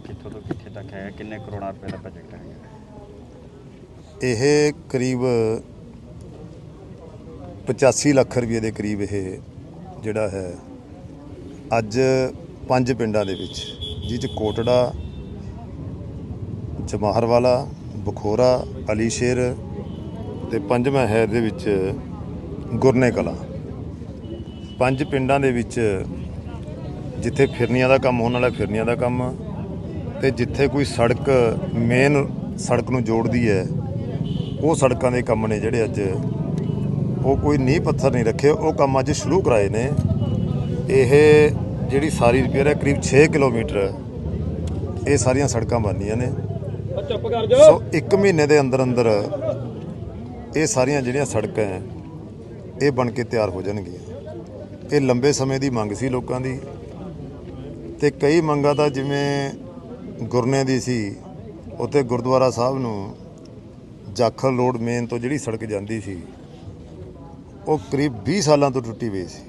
ਕਿੱਥੋਂ ਤੋਂ ਕਿੱਥੇ ਤੱਕ ਹੈ, ਕਿੰਨੇ ਕਰੋੜਾਂ ਰੁਪਏ ਦਾ ਪ੍ਰੋਜੈਕਟ ਹੈ ਇਹ ਕਰੀਬ 85 ਲੱਖ ਰੁਪਏ ਦੇ ਕਰੀਬ ਇਹ ਜਿਹੜਾ ਹੈ, ਅੱਜ ਪੰਜ ਪਿੰਡਾਂ ਦੇ ਵਿੱਚ, ਜਿਹ ਚ ਕੋਟੜਾ, ਜਮਾਹਰਵਾਲਾ, ਬਖੋਰਾ, ਅਲੀਸ਼ੇਰ ਤੇ ਪੰਜਵਾਂ ਹੈ ਦੇ ਵਿੱਚ ਗੁਰਨੇ ਕਲਾ। ਪੰਜ ਪਿੰਡਾਂ ਦੇ ਵਿੱਚ ਜਿੱਥੇ ਫਿਰਨੀਆਂ ਦਾ ਕੰਮ ਹੋਣ ਵਾਲਾ ਫਿਰਨੀਆਂ ਦਾ ਕੰਮ ਤੇ ਜਿੱਥੇ ਕੋਈ ਸੜਕ ਮੇਨ ਸੜਕ ਨੂੰ ਜੋੜਦੀ ਹੈ ਉਹ ਸੜਕਾਂ ਦੇ ਕੰਮ ਨੇ ਜਿਹੜੇ ਅੱਜ ਉਹ ਕੋਈ ਨੀਂਹ ਪੱਥਰ ਨਹੀਂ ਰੱਖੇ ਉਹ ਕੰਮ ਅੱਜ ਸ਼ੁਰੂ ਕਰਾਏ ਨੇ। ਇਹ ਜਿਹੜੀ ਸਾਰੀ ਰਿਪੇਅਰ ਹੈ ਕਰੀਬ 6 ਕਿਲੋਮੀਟਰ ਇਹ ਸਾਰੀਆਂ ਸੜਕਾਂ ਬਣਨੀਆਂ ਨੇ। ਸੋ 1 ਮਹੀਨੇ ਦੇ ਅੰਦਰ ਅੰਦਰ ਇਹ ਸਾਰੀਆਂ ਜਿਹੜੀਆਂ ਸੜਕਾਂ ਹੈ ਇਹ ਬਣ ਕੇ ਤਿਆਰ ਹੋ ਜਾਣਗੀਆਂ। ਇਹ ਲੰਬੇ ਸਮੇਂ ਦੀ ਮੰਗ ਸੀ ਲੋਕਾਂ ਦੀ ਤੇ ਕਈ ਮੰਗਾਂ ਤਾਂ ਜਿਵੇਂ ਗੁਰਨੇ ਦੀ ਸੀ, ਉੱਥੇ ਗੁਰਦੁਆਰਾ ਸਾਹਿਬ ਨੂੰ ਜਾਖਲ ਰੋਡ ਮੇਨ ਤੋਂ ਜਿਹੜੀ ਸੜਕ ਜਾਂਦੀ ਸੀ, ਉਹ ਕਰੀਬ 20 ਸਾਲਾਂ ਤੋਂ ਟੁੱਟੀ ਪਈ ਸੀ।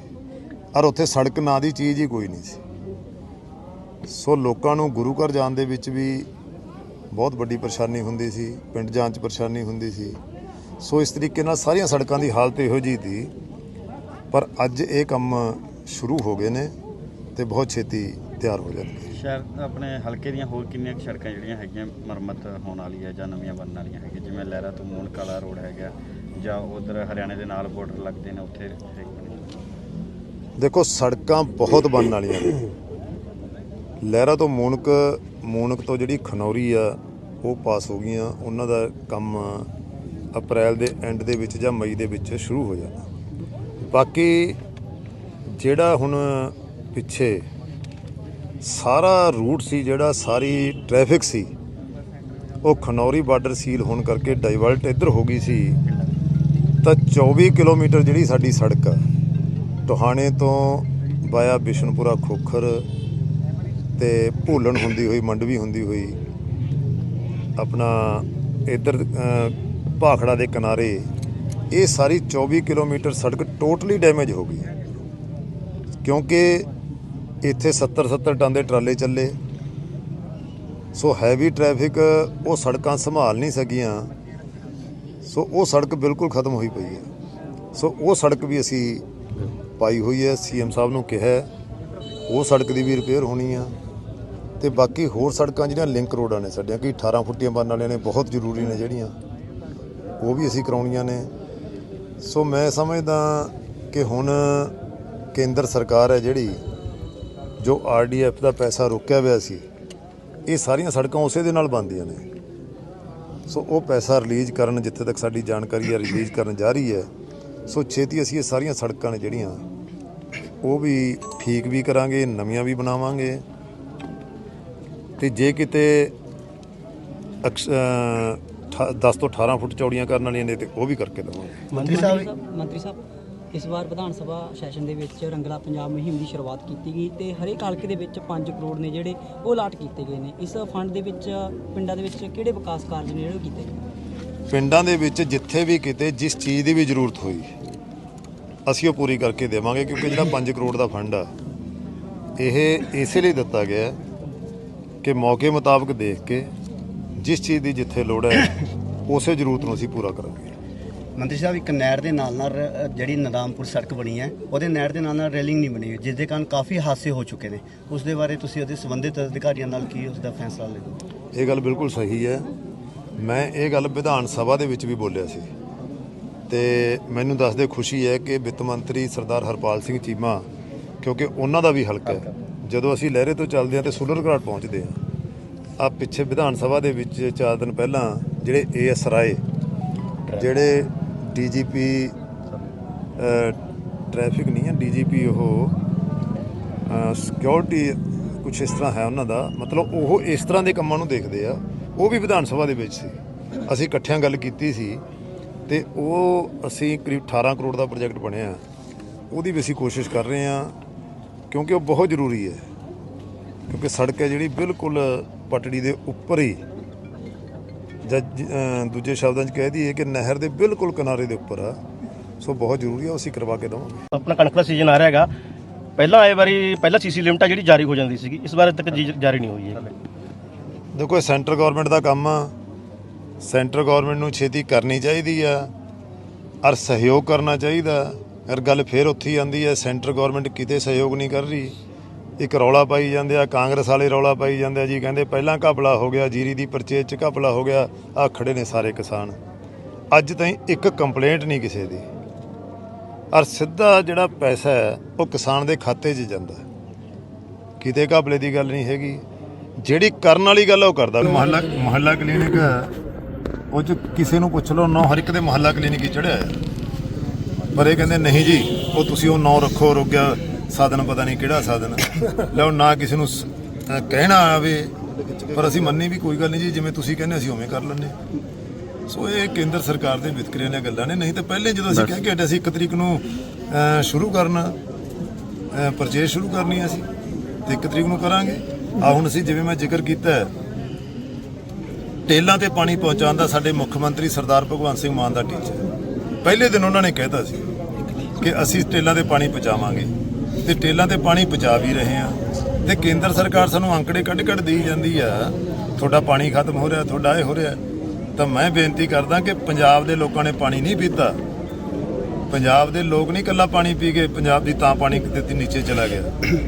ਔਰ ਉੱਥੇ ਸੜਕ ਨਾਂ ਦੀ ਚੀਜ਼ ਹੀ ਕੋਈ ਨਹੀਂ ਸੀ। ਸੋ ਲੋਕਾਂ ਨੂੰ ਗੁਰੂ ਘਰ ਜਾਣ ਦੇ ਵਿੱਚ ਵੀ ਬਹੁਤ ਵੱਡੀ ਪਰੇਸ਼ਾਨੀ ਹੁੰਦੀ ਸੀ, ਪਿੰਡ ਜਾਣ 'ਚ ਪਰੇਸ਼ਾਨੀ ਹੁੰਦੀ ਸੀ। ਸੋ ਇਸ ਤਰੀਕੇ ਨਾਲ ਸਾਰੀਆਂ ਸੜਕਾਂ ਦੀ ਹਾਲਤ ਇਹੋ ਜਿਹੀ ਸੀ। ਪਰ ਅੱਜ ਇਹ ਕੰਮ ਸ਼ੁਰੂ ਹੋ ਗਏ ਨੇ ਤੇ ਬਹੁਤ ਛੇਤੀ ਤਿਆਰ ਹੋ ਜਾਣਗੇ। ਸ਼ਹਿਰ ਆਪਣੇ ਹਲਕੇ ਦੀਆਂ ਹੋਰ ਕਿੰਨੀਆਂ ਕੁ ਸੜਕਾਂ ਜਿਹੜੀਆਂ ਹੈਗੀਆਂ ਮੁਰੰਮਤ ਹੋਣ ਵਾਲੀ ਹੈ ਜਾਂ ਨਵੀਆਂ ਬਣਨ ਵਾਲੀਆਂ ਹੈਗੀਆਂ? ਜਿਵੇਂ ਲਹਿਰਾ ਤੋਂ ਮੂਨ ਕਾਲਾ ਰੋਡ ਹੈਗਾ ਜਾਂ ਉਧਰ ਹਰਿਆਣੇ ਦੇ ਨਾਲ ਬਾਰਡਰ ਲੱਗਦੇ ਨੇ, ਉੱਥੇ ਦੇਖੋ, ਸੜਕਾਂ ਬਹੁਤ ਬਣਨ ਵਾਲੀਆਂ ਨੇ। ਲਹਿਰਾ ਤੋਂ ਮੂਨਕ ਮੂਨਕ ਤੋਂ ਜਿਹੜੀ ਖਨੌਰੀ ਆ, ਉਹ ਪਾਸ ਹੋ ਗਈਆਂ। ਉਹਨਾਂ ਦਾ ਕੰਮ ਅਪ੍ਰੈਲ ਦੇ ਐਂਡ ਦੇ ਵਿੱਚ ਜਾਂ ਮਈ ਦੇ ਵਿੱਚ ਸ਼ੁਰੂ ਹੋ ਜਾਣਾ। ਬਾਕੀ ਜਿਹੜਾ ਹੁਣ ਪਿੱਛੇ ਸਾਰਾ ਰੂਟ ਸੀ ਜਿਹੜਾ, ਸਾਰੀ ਟ੍ਰੈਫਿਕ ਸੀ। ਉਹ ਖਨੌਰੀ ਬਾਰਡਰ ਸੀਲ ਹੋਣ ਕਰਕੇ ਡਾਈਵਰਟ ਇੱਧਰ ਹੋ ਗਈ ਸੀ। ਤਾਂ 24 ਕਿਲੋਮੀਟਰ ਜਿਹੜੀ ਸਾਡੀ ਸੜਕ ਆ, ਟੋਹਾਣੇ ਤੋਂ ਵਾਇਆ ਬਿਸ਼ਨਪੁਰਾ ਖੋਖਰ ਤੇ ਭੂਲਣ ਹੁੰਦੀ ਹੋਈ, ਮੰਡਵੀ ਹੁੰਦੀ ਹੋਈ, ਆਪਣਾ ਇੱਧਰ ਭਾਖੜਾ ਦੇ ਕਿਨਾਰੇ ਇਹ ਸਾਰੀ 24 ਕਿਲੋਮੀਟਰ ਸੜਕ ਟੋਟਲੀ ਡੈਮੇਜ ਹੋ ਗਈ। ਕਿਉਂਕਿ ਇੱਥੇ 70 70 ਟਨ ਦੇ ਟਰਾਲੇ ਚੱਲੇ। ਸੋ ਹੈਵੀ ਟ੍ਰੈਫਿਕ ਉਹ ਸੜਕਾਂ ਸੰਭਾਲ ਨਹੀਂ ਸਕੀਆਂ। ਸੋ ਉਹ ਸੜਕ ਬਿਲਕੁਲ ਖਤਮ ਹੋਈ ਪਈ ਹੈ। ਸੋ ਉਹ ਸੜਕ ਵੀ ਅਸੀਂ ਪਾਈ ਹੋਈ ਹੈ, ਸੀਐਮ ਸਾਹਿਬ ਨੂੰ ਕਿਹਾ ਉਹ ਸੜਕ ਦੀ ਵੀ ਰਿਪੇਅਰ ਹੋਣੀ ਆ। ਤੇ ਬਾਕੀ ਹੋਰ ਸੜਕਾਂ ਜਿਹੜੀਆਂ ਲਿੰਕ ਰੋਡਾਂ ਨੇ ਸਾਡੀਆਂ, ਕਿ 18 ਫੁੱਟੀਆਂ ਬਣਨ ਵਾਲੀਆਂ ਨੇ ਬਹੁਤ ਜ਼ਰੂਰੀ ਨੇ ਜਿਹੜੀਆਂ, ਉਹ ਵੀ ਅਸੀਂ ਕਰਾਉਣੀਆਂ ਨੇ। ਸੋ ਮੈਂ ਸਮਝਦਾ ਕਿ ਹੁਣ ਕੇਂਦਰ ਸਰਕਾਰ ਹੈ ਜਿਹੜੀ ਜੋ ਆਰਡੀਐਫ ਦਾ ਪੈਸਾ ਰੋਕਿਆ ਹੋਇਆ ਸੀ ਇਹ ਸਾਰੀਆਂ ਸੜਕਾਂ ਉਸੇ ਦੇ ਨਾਲ ਬਣਦੀਆਂ ਨੇ। ਸੋ ਉਹ ਪੈਸਾ ਰਿਲੀਜ਼ ਕਰਨ ਜਿੱਥੇ ਤੱਕ ਸਾਡੀ ਜਾਣਕਾਰੀ ਹੈ ਰਿਲੀਜ਼ ਕਰਨ ਜਾ ਰਹੀ ਹੈ ਸੋ ਛੇਤੀ ਅਸੀਂ ਇਹ ਸਾਰੀਆਂ ਸੜਕਾਂ ਨੇ ਜਿਹੜੀਆਂ ਉਹ ਵੀ ਠੀਕ ਵੀ ਕਰਾਂਗੇ ਨਵੀਆਂ ਵੀ ਬਣਾਵਾਂਗੇ। ਤੇ ਜੇ ਕਿਤੇ 10 ਤੋਂ 18 ਫੁੱਟ ਚੌੜੀਆਂ ਕਰਨ ਵਾਲੀਆਂ ਨੇ ਤੇ ਉਹ ਵੀ ਕਰਕੇ ਦੇਵਾਂਗੇ। ਮੰਤਰੀ ਸਾਹਿਬ ਮੰਤਰੀ ਸਾਹਿਬ? ਇਸ ਵਾਰ ਵਿਧਾਨ ਸਭਾ ਸੈਸ਼ਨ ਦੇ ਵਿੱਚ ਰੰਗਲਾ ਪੰਜਾਬ ਮੁਹਿੰਮ ਦੀ ਸ਼ੁਰੂਆਤ ਕੀਤੀ ਗਈ ਤੇ ਹਰੇਕ ਹਲਕੇ ਦੇ ਵਿੱਚ 5 ਕਰੋੜ ਨੇ ਜਿਹੜੇ ਉਹ ਅਲਾਟ ਕੀਤੇ ਗਏ ਨੇ। ਇਸ ਫੰਡ ਦੇ ਵਿੱਚ ਪਿੰਡਾਂ ਦੇ ਵਿੱਚ ਕਿਹੜੇ ਵਿਕਾਸ ਕਾਰਜ ਨੇ ਜਿਹੜੇ ਉਹ ਕੀਤੇ ਗਏ? ਪਿੰਡਾਂ ਦੇ ਵਿੱਚ ਜਿੱਥੇ ਵੀ ਕਿਤੇ, ਜਿਸ ਚੀਜ਼ ਦੀ ਵੀ ਜ਼ਰੂਰਤ ਹੋਈ, ਅਸੀਂ ਉਹ ਪੂਰੀ ਕਰਕੇ ਦੇਵਾਂਗੇ ਕਿਉਂਕਿ ਜਿਹੜਾ 5 ਕਰੋੜ ਦਾ ਫੰਡ ਆ, ਇਹ ਇਸੇ ਲਈ ਦਿੱਤਾ ਗਿਆ ਕਿ ਮੌਕੇ ਮੁਤਾਬਕ ਦੇਖ ਕੇ ਜਿਸ ਚੀਜ਼ ਦੀ ਜਿੱਥੇ ਲੋੜ ਹੈ, ਉਸੇ ਜ਼ਰੂਰਤ ਨੂੰ ਅਸੀਂ ਪੂਰਾ ਕਰਾਂਗੇ। ਮੰਤਰੀ ਸਾਹਿਬ, ਇੱਕ ਨਹਿਰ ਦੇ ਨਾਲ ਨਾਲ ਜਿਹੜੀ ਨਦਾਮਪੁਰ ਸੜਕ ਬਣੀ ਹੈ, ਉਹਦੇ ਨਹਿਰ ਦੇ ਨਾਲ ਨਾਲ ਰੇਲਿੰਗ ਨਹੀਂ ਬਣੀ ਜਿਸ ਦੇ ਕਾਰਨ ਕਾਫੀ ਹਾਦਸੇ ਹੋ ਚੁੱਕੇ ਨੇ। ਉਸ ਦੇ ਬਾਰੇ ਤੁਸੀਂ ਉਹਦੇ ਸੰਬੰਧਿਤ ਅਧਿਕਾਰੀਆਂ ਨਾਲ ਕੀ ਉਸ ਦਾ ਫੈਸਲਾ ਲਓ ਇਹ ਗੱਲ ਬਿਲਕੁਲ ਸਹੀ ਹੈ। ਮੈਂ ਇਹ ਗੱਲ ਵਿਧਾਨ ਸਭਾ ਦੇ ਵਿੱਚ ਵੀ ਬੋਲਿਆ ਸੀ। ਤੇ ਮੈਨੂੰ ਦੱਸਦੇ ਖੁਸ਼ੀ ਹੈ ਕਿ ਵਿੱਤ ਮੰਤਰੀ ਸਰਦਾਰ ਹਰਪਾਲ ਸਿੰਘ ਚੀਮਾ, ਕਿਉਂਕਿ ਉਹਨਾਂ ਦਾ ਵੀ ਹਲਕਾ ਹੈ, ਜਦੋਂ ਅਸੀਂ ਲਹਿਰੇ ਤੋਂ ਚੱਲਦੇ ਹਾਂ ਤੇ ਸੁਲਰ ਘਾਟ ਪਹੁੰਚਦੇ ਹਾਂ, ਆ ਪਿੱਛੇ ਵਿਧਾਨ ਸਭਾ ਦੇ ਵਿੱਚ ਚਾਰ ਦਿਨ ਪਹਿਲਾਂ ਜਿਹੜੇ ਏਐਸ ਰਾਏ ਜਿਹੜੇ ਡੀਜੀਪੀ ਟ੍ਰੈਫਿਕ ਨਹੀਂ ਹੈ, ਡੀਜੀਪੀ ਉਹ ਸਿਕਿਉਰਿਟੀ ਕੁਝ ਇਸ ਤਰ੍ਹਾਂ ਹੈ ਉਹਨਾਂ ਦਾ, ਮਤਲਬ ਉਹ ਇਸ ਤਰ੍ਹਾਂ ਦੇ ਕੰਮਾਂ ਨੂੰ ਦੇਖਦੇ ਆ। ਉਹ ਵੀ ਵਿਧਾਨ ਸਭਾ ਦੇ ਵਿੱਚ ਸੀ। ਅਸੀਂ ਇਕੱਠਿਆਂ ਗੱਲ ਕੀਤੀ ਸੀ ਤੇ ਉਹ ਅਸੀਂ ਕਰੀਬ 18 ਕਰੋੜ ਦਾ ਪ੍ਰੋਜੈਕਟ ਬਣਿਆ। ਉਹਦੀ ਵੀ ਅਸੀਂ ਕੋਸ਼ਿਸ਼ ਕਰ ਰਹੇ ਹਾਂ, ਕਿਉਂਕਿ ਉਹ ਬਹੁਤ ਜ਼ਰੂਰੀ ਹੈ। ਕਿਉਂਕਿ ਸੜਕ ਹੈ ਜਿਹੜੀ ਬਿਲਕੁਲ ਪਟੜੀ ਦੇ ਉੱਪਰ ਹੀ ਜਾਂ ਦੂਜੇ ਸ਼ਬਦਾਂ 'ਚ ਕਹਿ ਦਈਏ ਕਿ ਨਹਿਰ ਦੇ ਬਿਲਕੁਲ ਕਿਨਾਰੇ ਦੇ ਉੱਪਰ ਆ। ਸੋ ਬਹੁਤ ਜ਼ਰੂਰੀ ਆ ਅਸੀਂ ਕਰਵਾ ਕੇ ਦੇਵਾਂਗੇ। ਆਪਣਾ ਕਣਕ ਦਾ ਸੀਜ਼ਨ ਆ ਰਿਹਾ ਹੈਗਾ। ਪਹਿਲਾਂ ਆਏ ਵਾਰੀ ਪਹਿਲਾਂ ਸੀਸੀ ਲਿਮਟ ਆ ਜਿਹੜੀ ਜਾਰੀ ਹੋ ਜਾਂਦੀ ਸੀਗੀ। ਇਸ ਵਾਰ ਤੱਕ ਜਾਰੀ ਨਹੀਂ ਹੋਈ ਹੈ ਦੇਖੋ ਇਹ ਸੈਂਟਰ ਗਵਰਨਮੈਂਟ ਦਾ ਕੰਮ ਆ। ਸੈਂਟਰ ਗਵਰਨਮੈਂਟ ਨੂੰ ਛੇਤੀ ਕਰਨੀ ਚਾਹੀਦੀ ਆ। ਔਰ ਸਹਿਯੋਗ ਕਰਨਾ ਚਾਹੀਦਾ। ਔਰ ਗੱਲ ਫੇਰ ਉੱਥੇ ਹੀ ਆਂਦੀ ਹੈ ਸੈਂਟਰ ਗਵਰਨਮੈਂਟ ਕਿਤੇ ਸਹਿਯੋਗ ਨਹੀਂ ਕਰ ਰਹੀ। ਇੱਕ ਰੌਲਾ ਪਾਈ ਜਾਂਦੇ ਆ, ਕਾਂਗਰਸ ਵਾਲੇ ਰੌਲਾ ਪਾਈ ਜਾਂਦੇ ਆ ਜੀ, ਕਹਿੰਦੇ ਪਹਿਲਾਂ ਘਪਲਾ ਹੋ ਗਿਆ, ਜੀਰੀ ਦੀ ਪਰਚੇਜ ਚ ਘਪਲਾ ਹੋ ਗਿਆ ਆ ਖੜੇ ਨੇ ਸਾਰੇ ਕਿਸਾਨ। ਅੱਜ ਤਾਈਂ ਇੱਕ ਕੰਪਲੇਂਟ ਨਹੀਂ ਕਿਸੇ ਦੀ। ਔਰ ਸਿੱਧਾ ਜਿਹੜਾ ਪੈਸਾ ਹੈ, ਉਹ ਕਿਸਾਨ ਦੇ ਖਾਤੇ 'ਚ ਜਾਂਦਾ ਕਿਤੇ ਘਪਲੇ ਦੀ ਗੱਲ ਨਹੀਂ ਹੈਗੀ। ਜਿਹੜੀ ਕਰਨ ਵਾਲੀ ਗੱਲ ਉਹ ਕਰਦਾ। ਮੁਹੱਲਾ ਮੁਹੱਲਾ ਕਲੀਨਿਕ ਉਹ ਚ ਕਿਸੇ ਨੂੰ ਪੁੱਛ ਲਓ, ਨੌ ਹਰ ਇੱਕ ਦੇ ਮੁਹੱਲਾ ਕਲੀਨਿਕ ਹੀ ਚੜਿਆ ਪਰ ਇਹ ਕਹਿੰਦੇ, ਨਹੀਂ ਜੀ, ਉਹ ਤੁਸੀਂ ਉਹ ਨੌ ਰੱਖੋ, ਰੁਕ ਗਿਆ। ਸਾਧਨ ਪਤਾ ਨਹੀਂ ਕਿਹੜਾ ਸਾਧਨ। ਲਓ ਨਾ ਕਿਸੇ ਨੂੰ ਸ- ਅਹ ਕਹਿਣਾ ਆਵੇ ਪਰ ਅਸੀਂ ਮੰਨੀ ਵੀ ਕੋਈ ਗੱਲ ਨਹੀਂ ਜੀ ਜਿਵੇਂ ਤੁਸੀਂ ਕਹਿੰਦੇ ਅਸੀਂ ਉਵੇਂ ਕਰ ਲੈਂਦੇ। ਸੋ ਇਹ ਕੇਂਦਰ ਸਰਕਾਰ ਦੇ ਵਿਤਕਰੇ ਦੀਆਂ ਗੱਲਾਂ ਨੇ ਨਹੀਂ ਤਾਂ ਪਹਿਲੇ ਜਦੋਂ ਅਸੀਂ ਕਹਿ ਕੇ ਹਟੇ ਸੀ ਇੱਕ ਤਰੀਕ ਨੂੰ ਅਹ, ਸ਼ੁਰੂ ਕਰਨਾ ਪਰਚੇਸ ਸ਼ੁਰੂ ਕਰਨੀ ਹੈ ਅਸੀਂ ਤੇ ਇੱਕ ਤਰੀਕ ਨੂੰ ਕਰਾਂਗੇ। ਆ ਹੁਣ ਅਸੀਂ ਜਿਵੇਂ ਮੈਂ ਜ਼ਿਕਰ ਕੀਤਾ ਹੈ ਟੇਲਾਂ ਤੇ ਪਾਣੀ ਪਹੁੰਚਾਉਣ ਦਾ ਸਾਡੇ ਮੁੱਖ ਮੰਤਰੀ ਸਰਦਾਰ ਭਗਵੰਤ ਸਿੰਘ ਮਾਨ ਦਾ ਟੀਚਾ ਹੈ। ਪਹਿਲੇ ਦਿਨ ਉਹਨਾਂ ਨੇ ਕਹਿਤਾ ਸੀ ਕਿ ਅਸੀਂ ਟੇਲਾਂ ਤੇ ਪਾਣੀ ਪਹੁੰਚਾਵਾਂਗੇ। ਤੇ ਟੇਲਾਂ ਤੇ ਪਾਣੀ ਪਹੁੰਚਾ ਵੀ ਰਹੇ ਆ। ਤੇ ਕੇਂਦਰ ਸਰਕਾਰ ਸਾਨੂੰ ਅੰਕੜੇ ਕੱਢ ਕੱਢ ਦੇਈ ਜਾਂਦੀ ਆ। ਤੁਹਾਡਾ ਪਾਣੀ ਖਤਮ ਹੋ ਰਿਹਾ, ਤੁਹਾਡਾ ਇਹ ਹੋ ਰਿਹਾ। ਤਾਂ ਮੈਂ ਬੇਨਤੀ ਕਰਦਾ ਕਿ ਪੰਜਾਬ ਦੇ ਲੋਕਾਂ ਨੇ ਪਾਣੀ ਨਹੀਂ ਪੀਤਾ। ਪੰਜਾਬ ਦੇ ਲੋਕ ਨਹੀਂ ਕੱਲਾ ਪਾਣੀ ਪੀ ਕੇ ਪੰਜਾਬ ਦੀ ਤਾਂ ਪਾਣੀ ਕਿਤੇ ਤੇ ਨੀਚੇ ਚਲਾ ਗਿਆ।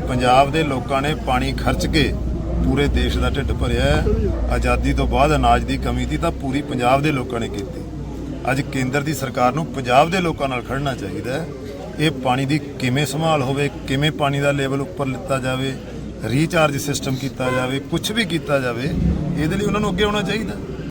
ਪੰਜਾਬ ਦੇ ਲੋਕਾਂ ਨੇ ਪਾਣੀ ਖਰਚ ਕੇ ਪੂਰੇ ਦੇਸ਼ ਦਾ ਢਿੱਡ ਭਰਿਆ ਆਜ਼ਾਦੀ ਤੋਂ ਬਾਅਦ ਅਨਾਜ ਦੀ ਕਮੀ ਦੀ ਤਾਂ ਪੂਰੀ ਪੰਜਾਬ ਦੇ ਲੋਕਾਂ ਨੇ ਕੀਤੀ। ਅੱਜ ਕੇਂਦਰ ਦੀ ਸਰਕਾਰ ਨੂੰ ਪੰਜਾਬ ਦੇ ਲੋਕਾਂ ਨਾਲ ਖੜਨਾ ਚਾਹੀਦਾ ਹੈ। ਇਹ ਪਾਣੀ ਦੀ ਕਿਵੇਂ ਸੰਭਾਲ ਹੋਵੇ, ਕਿਵੇਂ ਪਾਣੀ ਦਾ ਲੈਵਲ ਉੱਪਰ ਲਿੱਤਾ ਜਾਵੇ, ਰੀਚਾਰਜ ਸਿਸਟਮ ਕੀਤਾ ਜਾਵੇ ਕੁਝ ਵੀ ਕੀਤਾ ਜਾਵੇ, ਇਹਦੇ ਲਈ ਉਹਨਾਂ ਨੂੰ ਅੱਗੇ ਆਉਣਾ ਚਾਹੀਦਾ।